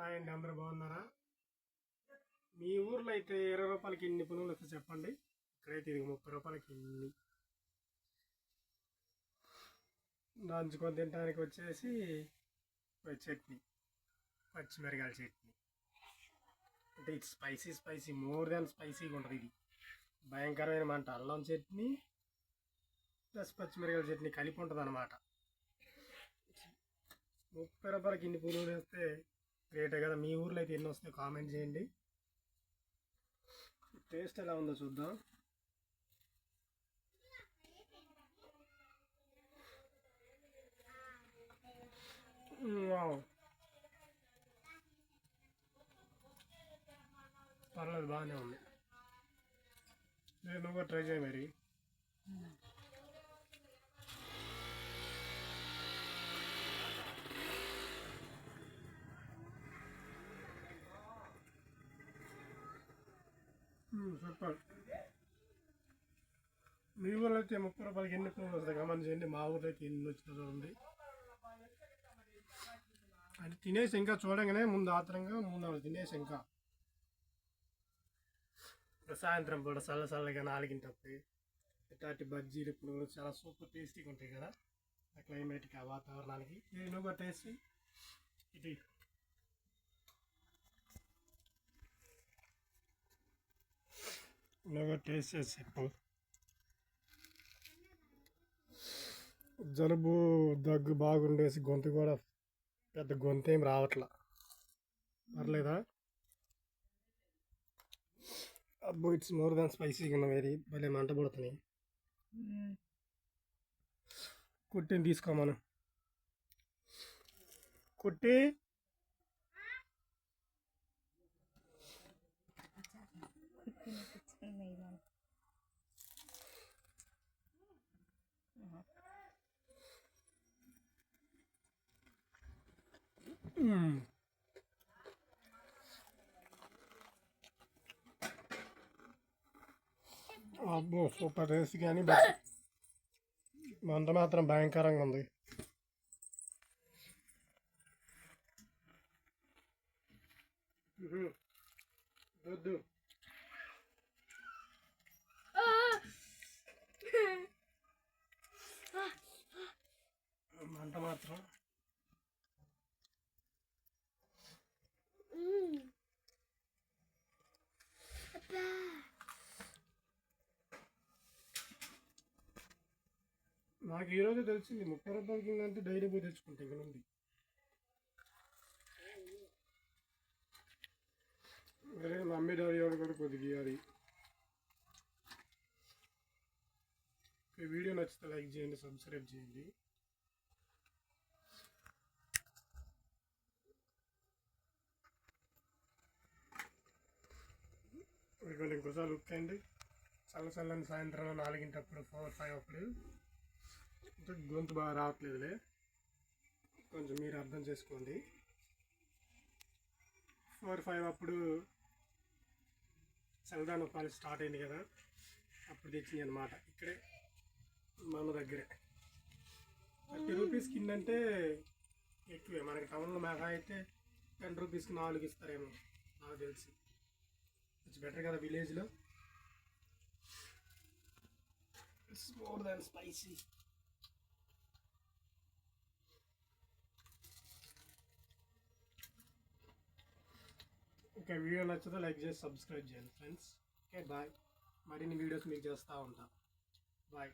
Hi అండి అందరు బాగున్నారా? మీ ఊర్లో అయితే ఇరవై రూపాయలకి ఇన్ని పునుగులు వస్తే చెప్పండి? ఇక్కడైతే ఇది ముప్పై రూపాయలకి ఇన్ని నంచుకొని తినడానికి వచ్చేసి చట్నీ పచ్చిమిరకాయల చట్నీ. అంటే ఇది స్పైసీ స్పైసీ మోర్ దాన్ స్పైసీగా ఉంటుంది ఇది. భయంకరమైన మంట. అల్లం చట్నీ ప్లస్ పచ్చిమిరకాయల చట్నీ కలిపి ఉంటుంది అనమాట ముప్పై రూపాయలకి ఇన్ని పునుగులు వేస్తే గ్రేటే కదా. మీ ఊర్లో అయితే ఎన్ని వస్తాయో? కామెంట్ చేయండి. టేస్ట్ ఎలా ఉందో చూద్దాం. Hmm, వావ్ పర్లేదు బాగానే ఉంది. నేను కూడా ట్రై చేయ మరి. Hmm. చెప్పండి మీ ఊళ్ళో అయితే ముప్పై రూపాయలకి ఎన్ని పువ్వులు వస్తాయి? గమనించండి మా ఊళ్ళో అయితే ఎన్ని వచ్చినా చూడండి. అది తినేసి ఇంకా చూడంగానే ముందు ఆత్రంగా ముందు అవి తినేసి ఇంకా సాయంత్రం పూట చల్ల చల్లగా నాలుగింటప్పుడు ఇట్లాంటి బజ్జీలు ఇప్పుడు చాలా సూపర్ టేస్టీగా ఉంటాయి కదా. ఆ క్లైమేట్కి ఆ వాతావరణానికి. ఇది నువ్వు టేస్టీ. ఇది కూడా టేస్ట్ చేసి చెప్పు జలుబు దగ్గు బాగుండేసి గొంతు కూడా పెద్ద గొంతు ఏం రావట్లా. పర్లేదా? అబ్బో ఇట్స్ మోర్ దాన్ స్పైసీగా ఉన్న వేరి భలే మంట పడుతున్నాయి. కుట్టిని తీసుకోమను కుట్టి Hmm. అబ్బో సూపర్ టేస్ట్ కానీ బట్ మంట మాత్రం భయంకరంగా ఉంది. వద్దు. మంట మాత్రం నాకు ఈరోజు తెలిసింది ముప్పై రూపాయలకి అంటే డైరీ పోయి తెచ్చుకుంటే ఇక్కడ ఉంది వేరే మమ్మీ డాడీ వాళ్ళు కూడా కొద్దిగా ఇవ్వాలి ఈ వీడియో నచ్చితే లైక్ చేయండి సబ్స్క్రైబ్ చేయండి. ఇంకోసారి లుక్ అయ్యండి చల్ల చల్లని సాయంత్రం నాలుగింటప్పుడు ఫోర్ ఫైవ్ అప్పుడు. గొంతు బాగా రావట్లేదులే. కొంచెం మీరు అర్థం చేసుకోండి. ఫోర్ ఫైవ్ అప్పుడు సెల్దాన్ పాలు స్టార్ట్ అయింది కదా అప్పుడు తెచ్చింది అనమాట ఇక్కడే మన దగ్గరే. థర్టీ రూపీస్ కింద అంటే ఎక్కువే. మనకి టౌన్లో మెగా అయితే టెన్ రూపీస్కి నాలుగు ఇస్తారేమో నాకు తెలిసి. ఇట్స్ బెటర్ కదా విలేజ్లో. It's more than spicy okay video నచ్చితే లైక్ చేసి సబ్స్క్రైబ్ చేయండి ఫ్రెండ్స్. Okay bye. మరిన్ని వీడియోస్ మీకు చేస్తూ ఉంటాం. బాయ్.